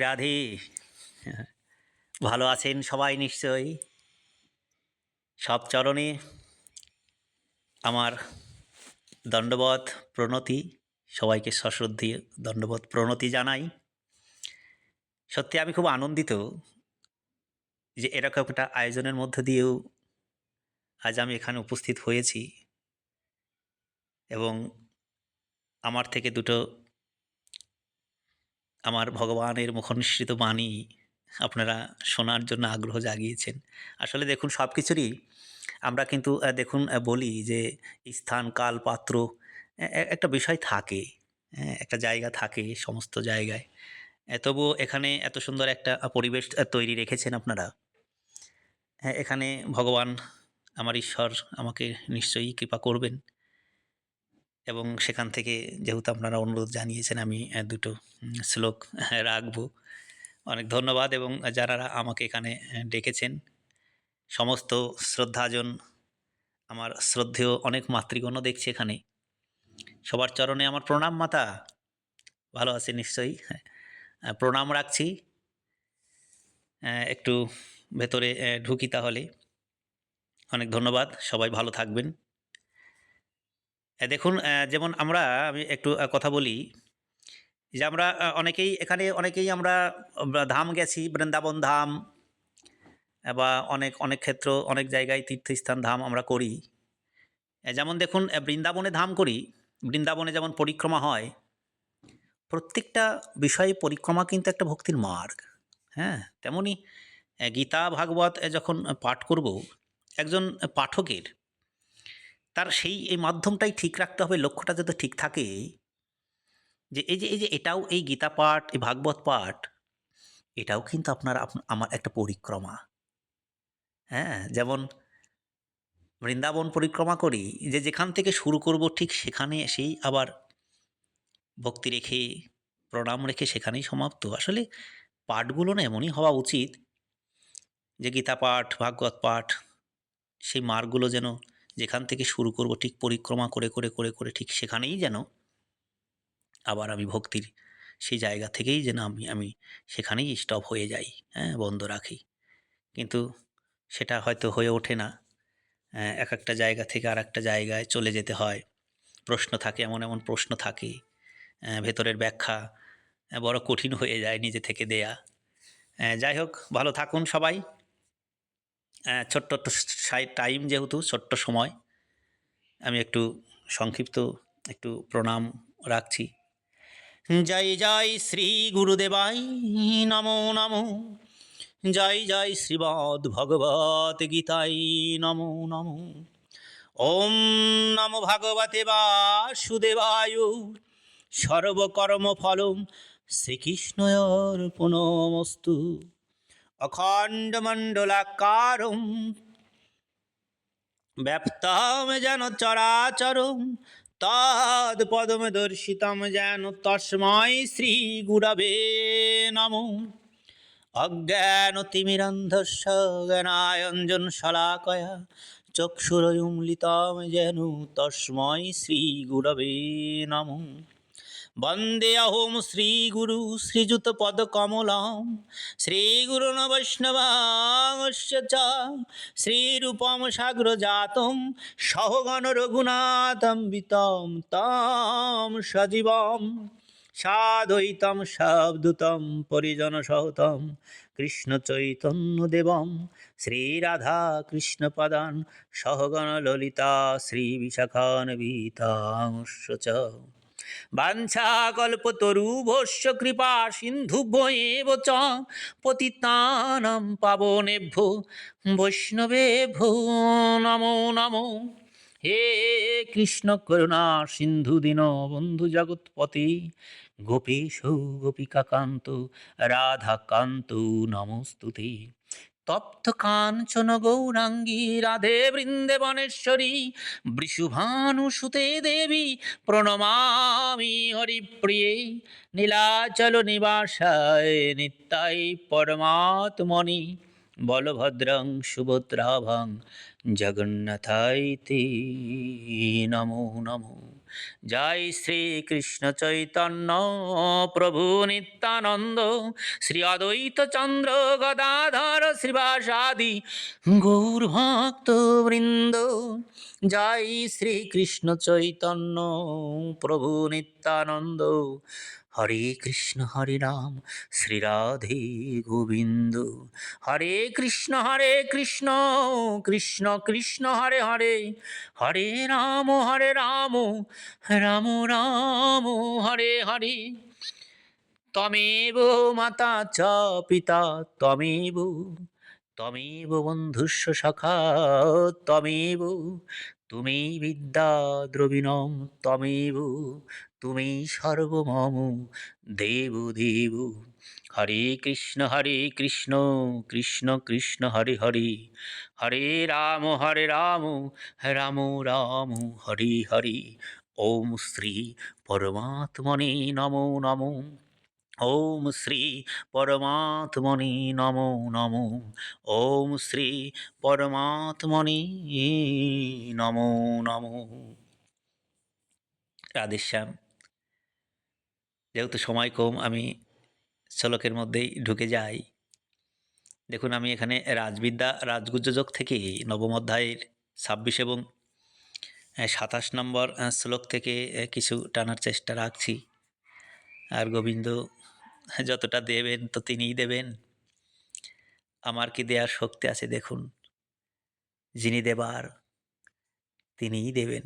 রাধে। ভালো আছেন সবাই নিশ্চয়ই? সব চরণে আমার দণ্ডবত প্রণতি, সবাইকে সশ্রদ্ধি দণ্ডবত প্রণতি জানাই। সত্যি আমি খুব আনন্দিত যে এরকম একটা আয়োজনের মধ্য দিয়েও আজ আমি এখানে উপস্থিত হয়েছি এবং আমার থেকে দুটো আমার ভগবানের মুখনিসৃত বাণী আপনারা শোনার জন্য আগ্রহ জাগিয়েছেন। আসলে দেখুন সব কিছুরই আমরা কিন্তু দেখুন বলি যে স্থান, কাল, পাত্র একটা বিষয় থাকে একটা জায়গা থাকে সমস্ত জায়গায়। তবুও এখানে এত সুন্দর একটা পরিবেশ তৈরি রেখেছেন আপনারা। হ্যাঁ এখানে ভগবান, আমার ঈশ্বর আমাকে নিশ্চয়ই কৃপা করবেন। এবং সেখান থেকে যেহেতু আপনারা অনুরোধ জানিয়েছেন, আমি দুটো শ্লোক রাখব। অনেক ধন্যবাদ এবং যারা আমাকে এখানে ডেকেছেন, সমস্ত শ্রদ্ধাজন আমার শ্রদ্ধেয় অনেক মাতৃগণও দেখছি এখানে। সবার চরণে আমার প্রণাম, মাতা। ভালো আছে নিশ্চয়ই। প্রণাম রাখছি। একটু ভেতরে ঢুকি তাহলে। অনেক ধন্যবাদ, সবাই ভালো থাকবেন। দেখুন যেমন আমরা, আমি একটু কথা বলি যে আমরা অনেকেই, এখানে অনেকেই আমরা ধাম গেছি, বৃন্দাবন ধাম বা অনেক অনেক ক্ষেত্র, অনেক জায়গায় তীর্থস্থান ধাম আমরা করি। যেমন দেখুন বৃন্দাবনে ধাম করি, বৃন্দাবনে যেমন পরিক্রমা হয়, প্রত্যেকটা বিষয়ে পরিক্রমা কিন্তু একটা ভক্তির মার্গ। হ্যাঁ তেমনি গীতা, ভাগবত যখন পাঠ করব, একজন পাঠকের তার সেই, এই মাধ্যমটাই ঠিক রাখতে হবে, লক্ষ্যটা যাতে ঠিক থাকে, যে এই যে এই যে এটাও এই গীতা পাঠ, এই ভাগবত পাঠ, এটাও কিন্তু আপনার, আপ- আমার একটা পরিক্রমা। হ্যাঁ যেমন বৃন্দাবন পরিক্রমা করি, যে যেখান থেকে শুরু করব ঠিক সেখানে এসেই আবার ভক্তি রেখে, প্রণাম রেখে সেখানেই সমাপ্ত। আসলে পাঠগুলো না এমনই হওয়া উচিত, যে গীতা পাঠ, ভাগবত পাঠ, সেই মার্গগুলো যেন যেখান থেকে শুরু করব, ঠিক পরিক্রমা করে করে করে করে ঠিক সেখানেই যেন আবার আমি ভক্তির সেই জায়গা থেকেই যেন আমি আমি সেখানেই স্টপ হয়ে যাই হ্যাঁ বন্ধ রাখি। কিন্তু সেটা হয়তো হয়ে ওঠে না। এক একটা জায়গা থেকে আর একটা জায়গায় চলে যেতে হয়। প্রশ্ন থাকে, এমন এমন প্রশ্ন থাকে। ভেতরের ব্যাখ্যা বড় কঠিন হয়ে যায় নিজে থেকে দেয়া। যাই হোক, ভালো থাকুন সবাই। ছোট্ট টাইম যেহেতু, ছোট্ট সময়, আমি একটু সংক্ষিপ্ত একটু প্রণাম রাখছি। জয় জয় শ্রী গুরুদেবাই নমো নমো। জয় জয় শ্রীমদ ভগবত গীতাই নমো নমো। ওম নমো ভগবতে বাসুদেবায়। সর্বকর্ম ফলম শ্রীকৃষ্ণয়র্পণমস্তু অখণ্ডমণ্ডলাকারম। ব্যাপ্তম যেন চরাচরম তদ পদম দর্শিতম যেন তস্মৈ শ্রী গুরবে নমো। অজ্ঞান তিমিরন্ধস্য জ্ঞানায়ঞ্জন শলাকয়া চক্ষুরুমলিতম যেন তস্মৈ শ্রী গুরবে নমো। বন্দে অহোম শ্রীগুরু শ্রীযুত পদকমলম শ্রীগুরুন বৈষ্ণবাংশ শ্রীরূপম সাগ্রজাতম সহগণ রঘুনাথম বিতম তম সজীবম সাদ্বৈতম সাবদূতম পরিজন সহতম কৃষ্ণ চৈতন্য দেবম শ্রীরাধা কৃষ্ণ পদান সহগণ ললিতা শ্রী বিশাখান বিতাংশ বাঞ্ছাকল্পতরুভস্য কৃপা সিন্ধুভ্য চ পতিতানাং পাবনেভ্যো, বৈষ্ণবেভ্যো নমো নমো। হে কৃষ্ণ করুণা সিন্ধু দীন বন্ধু জগৎপতি, গোপীশ গোপিকাকান্ত, রাধাকান্ত নমস্তুতে। তপ্ত কাঞ্চন গৌরাঙ্গী রাধে বৃন্দেবনেশ্বরী বৃষুভানুসুতে দেবী, প্রণমামি হরিপ্রিয়ে, নীলাচল নিবাসায় নিত্যাই পরমাত্মনি, বলভদ্রং সুভদ্রাভং জগন্নাথাইতে নমো নমো। জয় শ্রীকৃষ্ণ চৈতন্য প্রভু নিত্যানন্দ, শ্রী অদ্বৈত চন্দ্র গদাধর শ্রীবাসাদি গৌর ভক্ত বৃন্দ জয় শ্রীকৃষ্ণ চৈতন্য প্রভু নিত্যানন্দ। হরে কৃষ্ণ, হরে রাম। শ্রী রাধে গোবিন্দ। হরে কৃষ্ণ হরে কৃষ্ণ কৃষ্ণ কৃষ্ণ, হরে হরে। হরে রাম হরে রাম রাম রাম, হরে হরে। তমেব মাতা চ পিতা, তমেব তমেব বন্ধুস্ব সখা, তমেব। তুমি বিদ্যা দ্রবিণম, তমেব। তুমি সর্বমম দেব দেব। হরে কৃষ্ণ হরে কৃষ্ণ কৃষ্ণ কৃষ্ণ, হরে হরে। হরে রাম হরে রাম রাম রাম, হরে হরে। ওম শ্রী পরমাত্মনে নমো নমো। ওম শ্রী পরমাত্মনে নমো নমো। ওম শ্রী পরমাত্মনে নমো নমো। রাধেশ্যাম। যেহেতু সময় কম, আমি শ্লোকের মধ্যেই ঢুকে যাই। দেখুন, আমি এখানে রাজবিদ্যা, রাজগুজ্জযোগ থেকে নবম অধ্যায়ের ছাব্বিশ এবং সাতাশ নম্বর শ্লোক থেকে কিছু টানার চেষ্টা রাখছি। আর গোবিন্দ, যতটা দেবেন তো তিনিই দেবেন। আমার কি দেওয়ার শক্তি আছে দেখুন। যিনি দেবার, তিনিই দেবেন।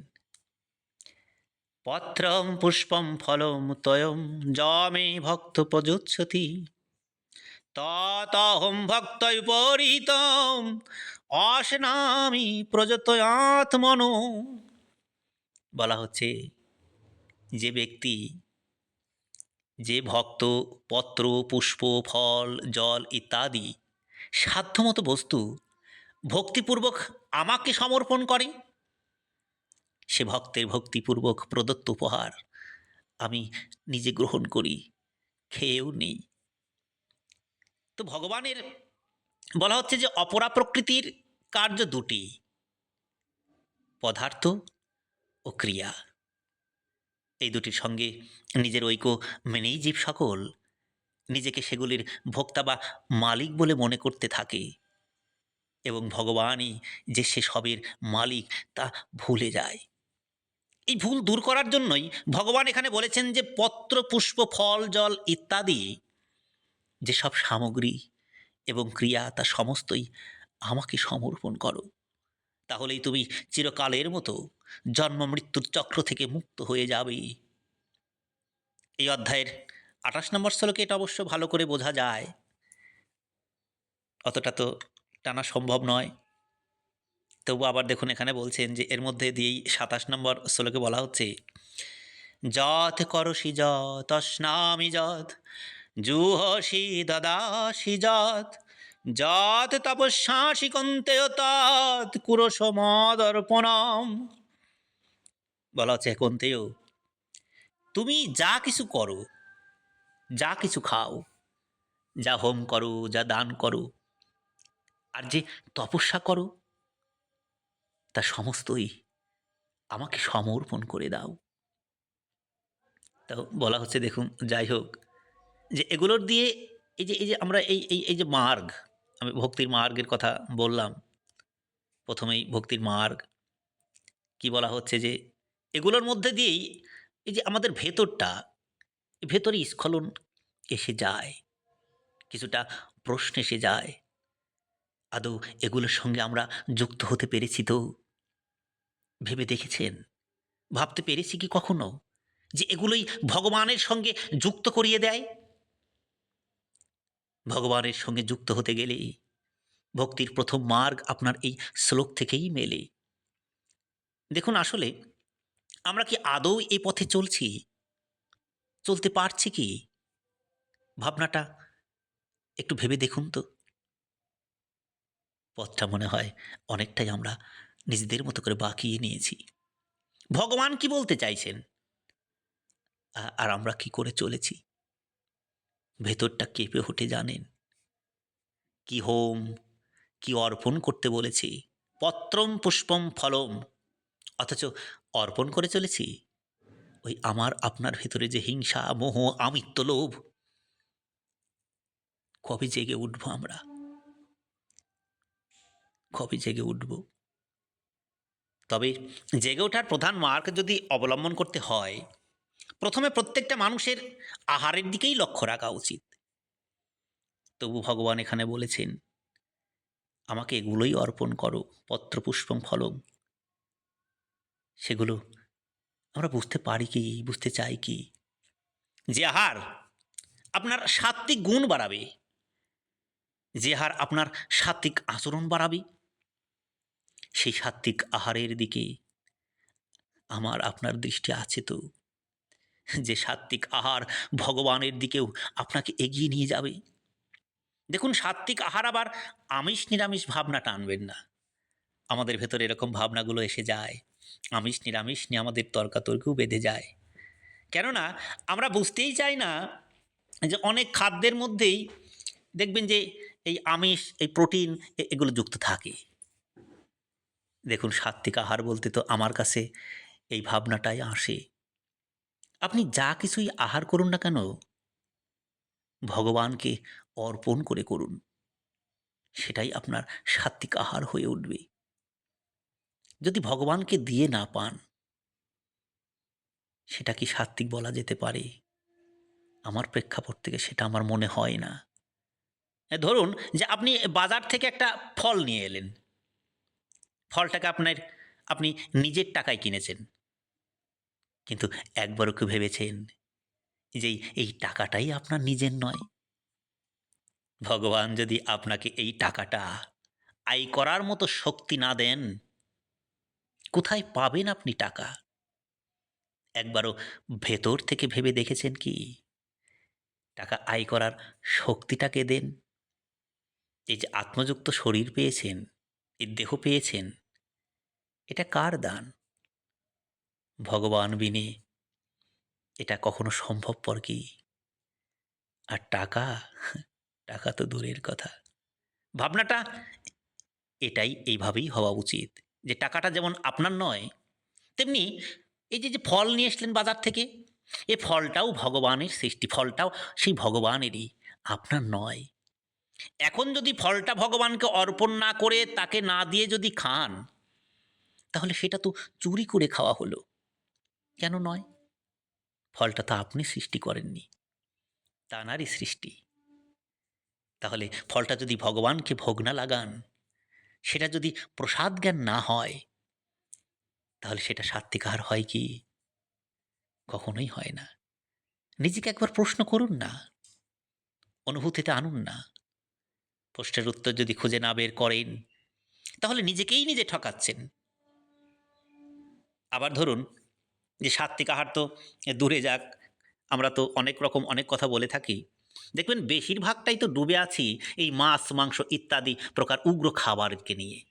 পত্রম পুষ্পম ফলম তয়ম যমে ভক্ত প্রযোচ্ছতি ততহম ভক্ত পরিতম উপরিতম অশনামি প্রযতয়াত্মন বলা হচ্ছে যে ব্যক্তি, যে ভক্ত, পত্র, পুষ্প, ফল, জল ইত্যাদি সাধ্যমতো বস্তু ভক্তিপূর্বক আমাকে সমর্পণ করে সে ভক্তের ভক্তিপূর্বক প্রদত্ত উপহার। আমি নিজে গ্রহণ করি, খেয়েও নেই। তো ভগবানের বলা হচ্ছে যে অপরা প্রকৃতির কার্য দুটি, পদার্থ ও ক্রিয়া। এই দুটির সঙ্গে নিজের ঐক্য মেনেই জীব সকল, নিজেকে সেগুলির ভোক্তা বা মালিক বলে মনে করতে থাকে এবং ভগবানই যে সে সবের মালিক তা ভুলে যায়। এই ভুল দূর করার জন্যই ভগবান এখানে বলেছেন যে পত্র, পুষ্প, ফল, জল ইত্যাদি যেসব সামগ্রী এবং ক্রিয়া তা সমস্তই আমাকে সমর্পণ করো। তাহলেই তুমি চিরকালের মতো জন্ম মৃত্যুর চক্র থেকে মুক্ত হয়ে যাবে। এই অধ্যায়ের আঠাশ নম্বর শ্লোকে এটা অবশ্য ভালো করে বোঝা যায়। অতটা তো টানা সম্ভব নয়। তবু আবার দেখুন এখানে বলছেন যে এর মধ্যে দিয়েই সাতাশ নম্বর শ্লোকে বলা হচ্ছে, যত করসি যত স্নামি যত, জুহসি দদাসি যত যত তপস্যাসি কন্তেয় তৎ কুরস মদর্পণম বলা হচ্ছে কন্তেয়, তুমি যা কিছু করো, যা কিছু খাও, যা হোম করো, যা দান করো, আর যে তপস্যা করো তা সমস্তই আমাকে সমর্পণ করে দাও। তো বলা হচ্ছে, দেখুন, যাই হোক, যে এগুলোর দিয়ে এই যে এই যে আমরা এই এই এই যে মার্গ, আমি ভক্তির মার্গের কথা বললাম, প্রথমেই ভক্তির মার্গ, কি বলা হচ্ছে যে এগুলোর মধ্যে দিয়েই এই যে আমাদের ভেতরটা, ভেতরে স্খলন এসে যায়, কিছুটা প্রশ্ন এসে যায় আদৌ এগুলোর সঙ্গে আমরা যুক্ত হতে পেরেছি তো? ভেবে দেখেছেন? ভাবতে পেরেছি কি কখনো? যে এগুলোই ভগবানের সঙ্গে যুক্ত করিয়ে দেয়? ভগবানের সঙ্গে যুক্ত হতে গেলে ভক্তির প্রথম মার্গ আপনার এই শ্লোক থেকেই মেলে। দেখুন, আসলে আমরা কি আদৌ এই পথে চলছি? চলতে পারছি কি? ভাবনাটা একটু ভেবে দেখুন তো। পথটা মনে হয় অনেকটাই আমরা নিজেদের মতো করে বাঁকিয়ে নিয়েছি। ভগবান কি বলতে চাইছেন? আর আমরা কি করে চলেছি? ভেতরটা কেঁপে ওঠে জানেন। কি হোম, কি অর্পণ করতে বলেছি? পত্রম পুষ্পম ফলম। অথচ অর্পণ করে চলেছি? ওই আমার আপনার ভেতরে যে হিংসা, মোহ, আমিত্ব, লোভ। কবে জেগে উঠবো আমরা? কবে জেগে উঠব। তবে জেগে ওঠার প্রধান মার্গ যদি অবলম্বন করতে হয়, প্রথমে প্রত্যেকটা মানুষের আহারের দিকেই লক্ষ্য রাখা উচিত। তবু ভগবান এখানে বলেছেন, আমাকে এগুলোই অর্পণ করো, পত্রপুষ্পম ফলম। সেগুলো আমরা বুঝতে পারি কি, বুঝতে চাই কি? যে আহার আপনার সাত্বিক গুণ বাড়াবে, যে আহার আপনার সাত্বিক আচরণ বাড়াবে সেই সাত্বিক আহারের দিকে। আমার আপনার দৃষ্টি আছে তো। যে সাত্বিক আহার ভগবানের দিকেও আপনাকে এগিয়ে নিয়ে যাবে। দেখুন সাত্বিক আহার আবার আমিষ নিরামিষ ভাবনা টানবেন না। আমাদের ভেতরে এরকম ভাবনাগুলো এসে যায়। আমিষ নিরামিষ নিয়ে আমাদের তর্কাতর্কিও বেঁধে যায়। কেননা, আমরা বুঝতেই চাই না যে অনেক খাদ্যের মধ্যেই দেখবেন যে এই আমিষ, এই প্রোটিন এগুলো যুক্ত থাকে। দেখুন সাত্বিক আহার বলতে তো আমার কাছে এই ভাবনাটাই আসে। আপনি যা কিছুই আহার করুন না কেন, ভগবানকে অর্পণ করে করুন। সেটাই আপনার সাত্বিক আহার হয়ে উঠবে। যদি ভগবানকে দিয়ে না পান, সেটা কি সাত্বিক বলা যেতে পারে? আমার প্রেক্ষাপট থেকে সেটা আমার মনে হয় না। ধরুন যে আপনি বাজার থেকে একটা ফল নিয়ে এলেন। ফলটাকে আপনার, আপনি নিজের টাকায় কিনেছেন। কিন্তু একবারও কি ভেবেছেন যে এই- এই টাকাটাই আপনার নিজের নয়? ভগবান যদি আপনাকে এই টাকাটা আয় করার মতো শক্তি না দেন, কোথায় পাবেন আপনি টাকা? একবারও ভেতর থেকে ভেবে দেখেছেন কি? টাকা আয় করার শক্তিটাকে দেন? এই যে আত্মযুক্ত শরীর পেয়েছেন এই দেহ পেয়েছেন। এটা কার দান? ভগবান বিনে এটা কখনো সম্ভবপর কি? আর টাকা? টাকা তো দূরের কথা। ভাবনাটা এটাই এইভাবেই হওয়া উচিত, যে টাকাটা যেমন আপনার নয়, তেমনি এই যে যে ফল নিয়ে এসলেন বাজার থেকে, এ ফলটাও ভগবানের সৃষ্টি, ফলটাও সেই ভগবানেরই, আপনার নয়। এখন যদি ফলটা ভগবানকে অর্পণ না করে তাকে না দিয়ে যদি খান, তাহলে সেটা তো চুরি করে খাওয়া হলো। কেন নয়? ফলটা তো আপনি সৃষ্টি করেননি তানারই সৃষ্টি? তাহলে ফলটা যদি ভগবানকে ভোগ না লাগান, সেটা যদি প্রসাদ জ্ঞান না হয়, তাহলে সেটা সাত্বিকার হয় কি? কখনোই হয় না। নিজেকে একবার প্রশ্ন করুন না, অনুভূতিতে আনুন না। প্রশ্নের উত্তর যদি খুঁজে না বের করেন, তাহলে নিজেকেই নিজে ঠকাচ্ছেন। আবার ধরুন, যে সাত্বিক আহার তো দূরে যাক, আমরা তো অনেক রকম অনেক কথা বলে থাকি। দেখবেন বেশিরভাগটাই তো ডুবে আছি এই মাছ, মাংস ইত্যাদি প্রকার উগ্র খাবারকে নিয়ে।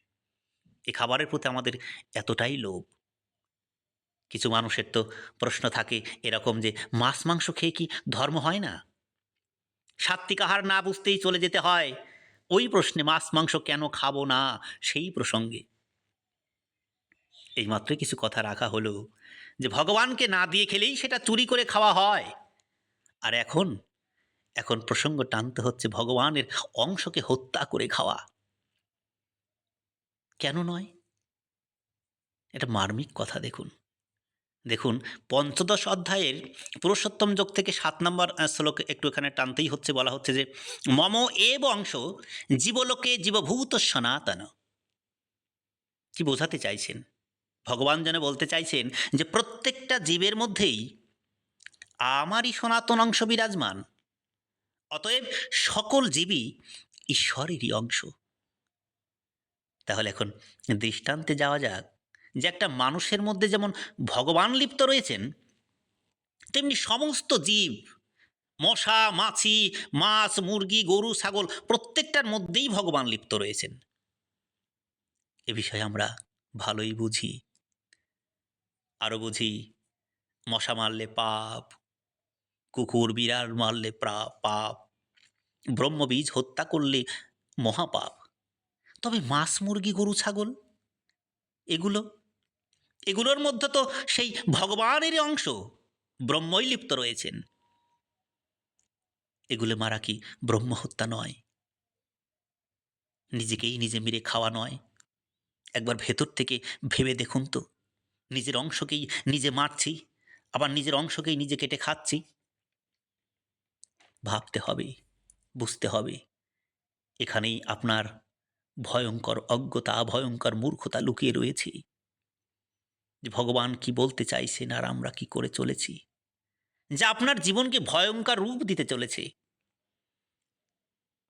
এই খাবারের প্রতি আমাদের এতটাই লোভ। কিছু মানুষের তো প্রশ্ন থাকে এরকম যে, মাছ, মাংস খেয়ে কি ধর্ম হয় না? সাত্বিক আহার না বুঝতেই চলে যেতে হয়। ওই প্রশ্নে মাছ, মাংস কেন খাব না? সেই প্রসঙ্গে। এইমাত্র কিছু কথা রাখা হলো যে, ভগবানকে না দিয়ে খেলেই সেটা চুরি করে খাওয়া হয়। আর এখন এখন প্রসঙ্গ টানতে হচ্ছে ভগবানের অংশকে হত্যা করে খাওয়া। কেন নয়? এটা মার্মিক কথা দেখুন। দেখুন, পঞ্চদশ অধ্যায়ের পুরুষোত্তম যোগ থেকে সাত নম্বর শ্লোকে একটু এখানে টানতেই হচ্ছে, বলা হচ্ছে যে, মম এব অংশ জীবলোকে জীবভূত সনাতন। কি বোঝাতে চাইছেন? ভগবান যেন বলতে চাইছেন যে, প্রত্যেকটা জীবের মধ্যেই আমারই সনাতন অংশ বিরাজমান, অতএব সকল জীবই ঈশ্বরেরই অংশ। তাহলে এখন দৃষ্টান্তে যাওয়া যাক। যে একটা মানুষের মধ্যে যেমন ভগবান লিপ্ত রয়েছেন, তেমনি সমস্ত জীব, মশা, মাছি, মাছ, মুরগি, গরু, ছাগল প্রত্যেকটার মধ্যেই ভগবান লিপ্ত রয়েছেন। এ বিষয়ে আমরা ভালোই বুঝি। আরও বুঝি, মশা মারলে পাপ, কুকুর, বিড়াল মারলে প্রা- পাপ, ব্রহ্মবীজ হত্যা করলে মহাপাপ। তবে মাছ, মুরগি, গরু, ছাগল, এগুলো এগুলোর মধ্যে তো সেই ভগবানেরই অংশ ব্রহ্মই লিপ্ত রয়েছেন। এগুলো মারা কি ব্রহ্মহত্যা নয়? নিজেকেই নিজে মেরে খাওয়া নয়? একবার ভেতর থেকে ভেবে দেখুন তো, নিজের অংশকেই নিজে মারছি, আবার নিজের অংশকেই নিজে কেটে খাচ্ছি। ভাবতে হবে, বুঝতে হবে, এখানেই আপনার ভয়ঙ্কর অজ্ঞতা, ভয়ঙ্কর মূর্খতা লুকিয়ে রয়েছে। যে ভগবান কি বলতে চাইছেন আর আমরা কি করে চলেছি? যা আপনার জীবনকে ভয়ঙ্কর রূপ দিতে চলেছে।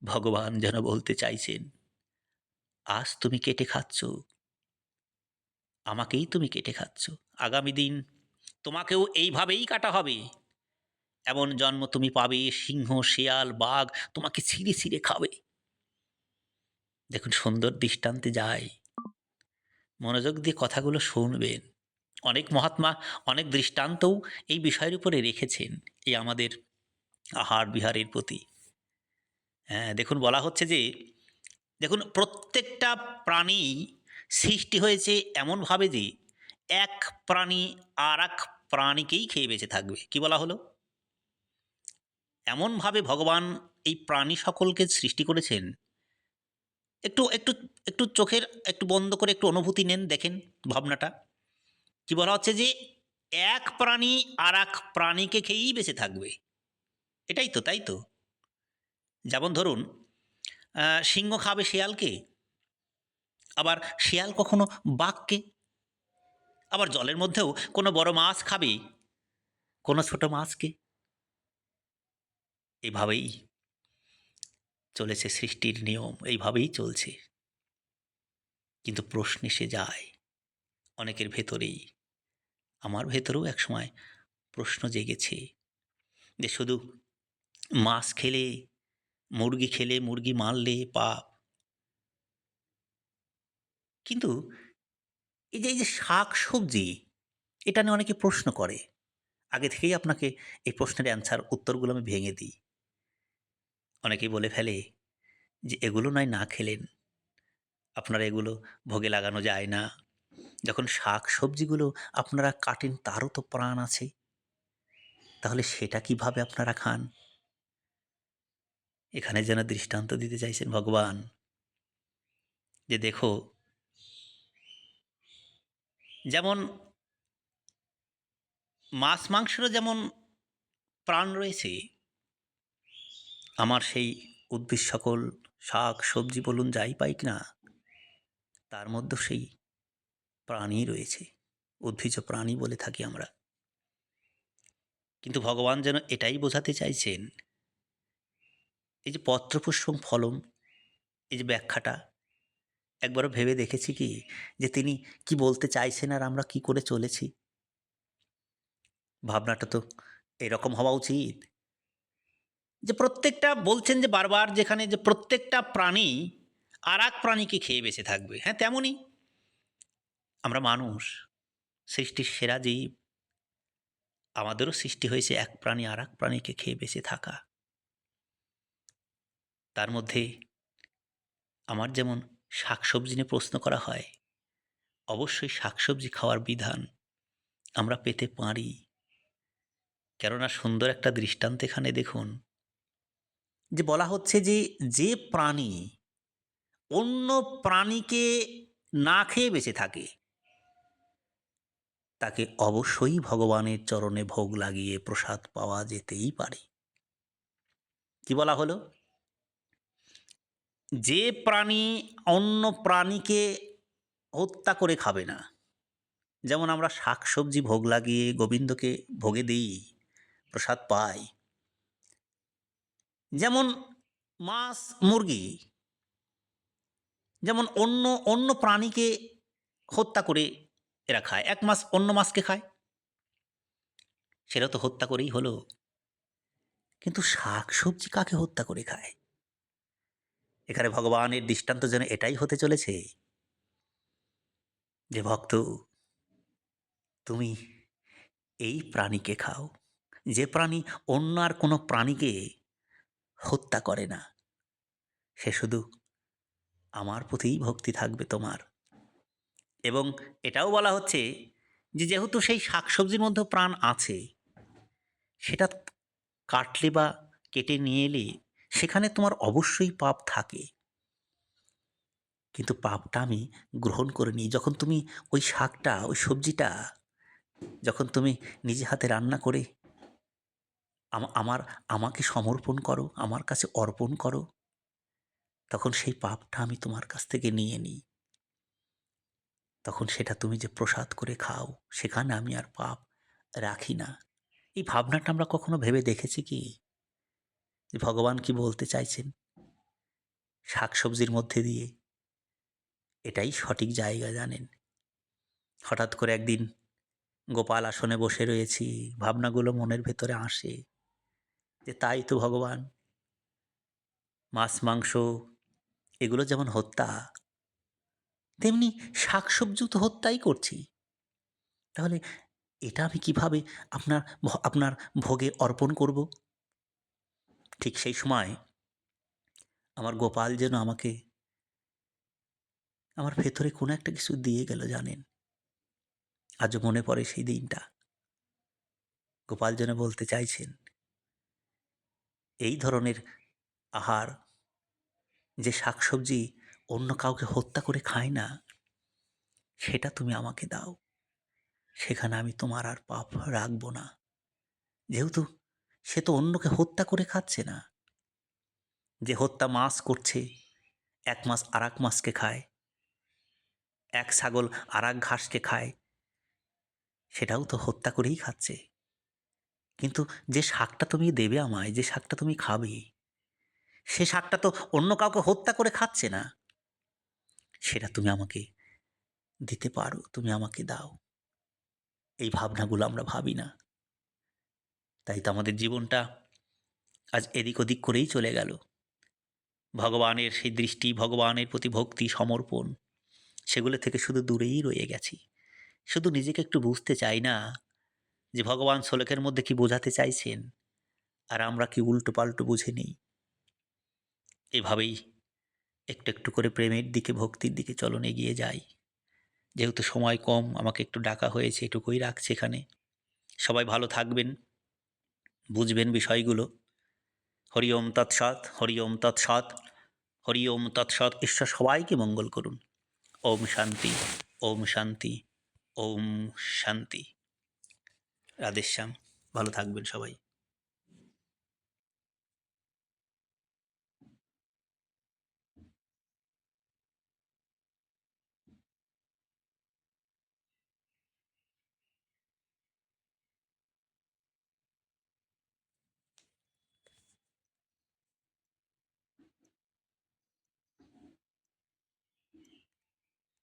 ভগবান যেন বলতে চাইছেন, আজ তুমি কেটে খাচ্ছ। আমাকেই তুমি কেটে খাচ্ছ। আগামী দিন তোমাকেও এইভাবেই কাটা হবে। এমন জন্ম তুমি পাবে, সিংহ, শেয়াল, বাঘ তোমাকে ছিঁড়ে ছিঁড়ে খাবে। দেখুন, সুন্দর দৃষ্টান্তে যায়। মনোযোগ দিয়ে কথাগুলো শুনবেন। অনেক মহাত্মা, অনেক দৃষ্টান্তও এই বিষয়ের উপরে রেখেছেন এই আমাদের আহার বিহারের প্রতি। হ্যাঁ দেখুন, বলা হচ্ছে যে, দেখুন, প্রত্যেকটা প্রাণী সৃষ্টি হয়েছে এমনভাবে যে, এক প্রাণী আর এক প্রাণীকেই খেয়ে বেঁচে থাকবে। কি বলা হলো? এমনভাবে ভগবান এই প্রাণী সকলকে সৃষ্টি করেছেন। একটু একটু একটু চোখের, একটু বন্ধ করে একটু অনুভূতি নেন, দেখেন ভাবনাটা। কি বলা হচ্ছে যে এক প্রাণী আর এক প্রাণীকে খেয়েই বেঁচে থাকবে। এটাই তো, তাই তো? যেমন ধরুন সিংহ খাবে শিয়ালকে, আবার শিয়াল কখনো বাঘকে, আবার জলের মধ্যেও কোনো বড় মাছ খাবে, কোনো ছোট মাছকে। এইভাবেই চলেছে সৃষ্টির নিয়ম, এইভাবেই চলছে। কিন্তু প্রশ্ন এসে যায়, অনেকের ভেতরেই আমার ভেতরেও একসময় প্রশ্ন জেগেছে যে শুধু মাছ খেলে, মুরগি খেলে, মুরগি মারলে পাপ। কিন্তু এই যে এই যে শাক সবজি, এটা নিয়ে অনেকে প্রশ্ন করে। আগে থেকেই আপনাকে এই প্রশ্নের অ্যান্সার উত্তরগুলো আমি ভেঙে দিই। অনেকেই বলে ফেলে যে, এগুলো নয়, না খেলেন। আপনারা এগুলো ভোগে লাগানো যায় না। যখন শাক সবজিগুলো আপনারা কাটেন, তারও তো প্রাণ আছে। তাহলে সেটা কীভাবে আপনারা খান? এখানে যেন দৃষ্টান্ত দিতে চাইছেন ভগবান। যে দেখো, যেমন মাছ, মাংসেরও যেমন প্রাণ রয়েছে, আমার সেই উদ্ভিদ সকল শাক সবজি বলুন যাই পাইক না তার মধ্যে সেই প্রাণী রয়েছে উদ্ভিজ প্রাণী বলে থাকি আমরা। কিন্তু ভগবান যেন এটাই বোঝাতে চাইছেন, এই যে পত্রপুষ্পম ফলম, এই যে ব্যাখ্যাটা, একবারও ভেবে দেখেছি কি, যে তিনি কি বলতে চাইছেন আর আমরা কি করে চলেছি? ভাবনাটা তো এরকম হওয়া উচিত। যে প্রত্যেকটা বলছেন যে বারবার যেখানে যে প্রত্যেকটা প্রাণী আর এক প্রাণীকে খেয়ে বেঁচে থাকবে হ্যাঁ তেমনই। আমরা মানুষ, সৃষ্টির সেরা জীব, আমাদেরও সৃষ্টি হয়েছে এক প্রাণী আর এক প্রাণীকে খেয়ে বেঁচে থাকা। তার মধ্যে আমার যেমন শাকসবজি নিয়ে প্রশ্ন করা হয়, অবশ্যই শাকসবজি খাওয়ার বিধান আমরা পেতে পারি। কেননা সুন্দর একটা দৃষ্টান্ত এখানে দেখুন যে বলা হচ্ছে যে যে প্রাণী অন্য প্রাণীকে না খেয়ে বেঁচে থাকে তাকে অবশ্যই ভগবানের চরণে ভোগ লাগিয়ে প্রসাদ পাওয়া যেতেই পারে। কি বলা হলো? যে প্রাণী অন্য প্রাণীকে হত্যা করে খাবে না, যেমন আমরা শাকসবজি ভোগ লাগিয়ে গোবিন্দকে ভোগে দিই, প্রসাদ পাই, যেমন মাছ, মুরগি, যেমন অন্য অন্য প্রাণীকে হত্যা করে এরা খায়। এক মাস অন্য মাছকে খায়। সেটা তো হত্যা করেই হলো। কিন্তু শাক সবজি কাকে হত্যা করে খায়? এখানে ভগবানের দৃষ্টান্ত যেন এটাই হতে চলেছে যে, ভক্ত, তুমি এই প্রাণীকে খাও। যে প্রাণী অন্য আর কোনো প্রাণীকে হত্যা করে না, সে শুধু আমার প্রতিই ভক্তি থাকবে তোমার। এবং এটাও বলা হচ্ছে যে যেহেতু সেই শাকসবজির মধ্যে প্রাণ আছে, সেটা কাটলে বা কেটে নিয়ে এলে সেখানে তোমার অবশ্যই পাপ থাকে। কিন্তু পাপটা আমি গ্রহণ করে নিই যখন তুমি ওই শাকটা, ওই সবজিটা, যখন তুমি নিজে হাতে রান্না করে আমার, আমাকে সমর্পণ করো, আমার কাছে অর্পণ করো, তখন সেই পাপটা আমি তোমার কাছ থেকে নিয়ে নিই। তখন সেটা তুমি যে প্রসাদ করে খাও, সেখানে আমি আর পাপ রাখি না। এই ভাবনাটা আমরা কখনো ভেবে দেখেছি কি? ভগবান কি বলতে চাইছেন? শাকসবজির মধ্যে দিয়ে। এটাই সঠিক জায়গা, জানেন? হঠাৎ করে একদিন গোপাল আসনে বসে রয়েছি, ভাবনাগুলো মনের ভেতরে আসে যে তাই তো ভগবান। মাছ, মাংস, এগুলো যেমন হত্যা তেমনি শাকসবজিও তো হত্যাই করছি। তাহলে এটা আমি কীভাবে আপনার আপনার ভোগে অর্পণ করব? ঠিক সেই সময় আমার গোপাল যেন আমাকে আমার ভেতরে কোনো একটা কিছু দিয়ে গেল, জানেন? আজও মনে পড়ে সেই দিনটা। গোপাল যেন বলতে চাইছেন, এই ধরনের আহার, যে শাকসবজি অন্য কাউকে হত্যা করে খায় না, সেটা তুমি আমাকে দাও। সেখানে আমি তোমার আর পাপ রাখব না। যেহেতু সে তো অন্যকে হত্যা করে খাচ্ছে না। যে হত্যা মাছ করছে, এক মাস আর এক মাছকে খায়, এক ছাগল আর এক ঘাসকে খায়, সেটাও তো হত্যা করেই খাচ্ছে। কিন্তু যে শাকটা তুমি দেবে আমায়, যে শাকটা তুমি খাবে, সে শাকটা তো অন্য কাউকে হত্যা করে খাচ্ছে না। সেটা তুমি আমাকে দিতে পারো, তুমি আমাকে দাও। এই ভাবনাগুলো আমরা ভাবি না। তাই তো আমাদের জীবনটা আজ এদিক ওদিক করেই চলে গেল। ভগবানের সেই দৃষ্টি, ভগবানের প্রতি ভক্তি, সমর্পণ, সেগুলো থেকে শুধু দূরেই রয়ে গেছি। শুধু নিজেকে একটু বুঝতে চাই না যে ভগবান শ্লোকের মধ্যে কি বোঝাতে চাইছেন, আর আমরা কি উল্টো পাল্টো বুঝে নেই। এভাবেই একটু একটু করে প্রেমের দিকে, ভক্তির দিকে চলন এগিয়ে যাই। যেহেতু সময় কম, আমাকে একটু ডাকা হয়েছে, এটুকুই রাখছে এখানে। সবাই ভালো থাকবেন, বুঝবেন বিষয়গুলো। হরি ওম তৎসৎ হরি ওম তৎসৎ হরি ওম তৎসৎ, ঈশ্বর সবাইকে মঙ্গল করুন। ওম শান্তি ওম শান্তি ওম শান্তি। রাধেশ্যাম, ভালো থাকবেন সবাই।